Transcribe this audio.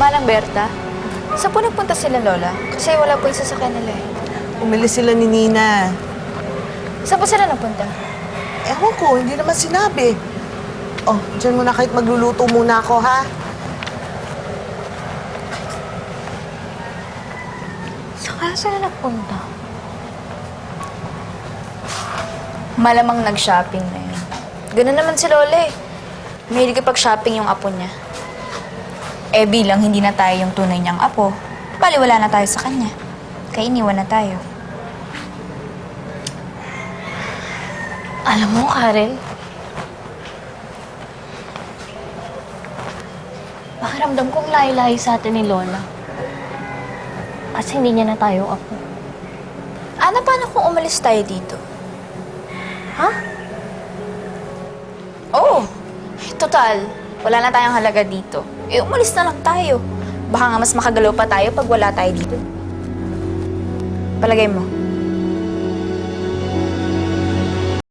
Manang Berta, saan po nagpunta sila Lola? Kasi wala po yung sasakyan nila eh. Umilis sila ni Nina. Saan po sila nagpunta? Ewan ko, hindi naman sinabi. Oh, dyan muna kahit magluluto muna ako, ha? Saan kaya sila nagpunta? Malamang nag-shopping na yun. Ganun naman si Lola eh. Mahilig pag-shopping yung apo niya. Eh bilang hindi na tayo yung tunay niyang apo, baliwala na tayo sa kanya. Kaya iniwan na tayo. Alam mo, Karen, pakiramdam kong layo-layo sa atin ni Lola. Kasi hindi niya na tayo apo. Ano paano kung umalis tayo dito? Ha? Oo. Total, wala na tayong halaga dito. Eh, umalis na lang tayo. Baka nga mas makagalaw pa tayo pag wala tayo dito. Palagay mo,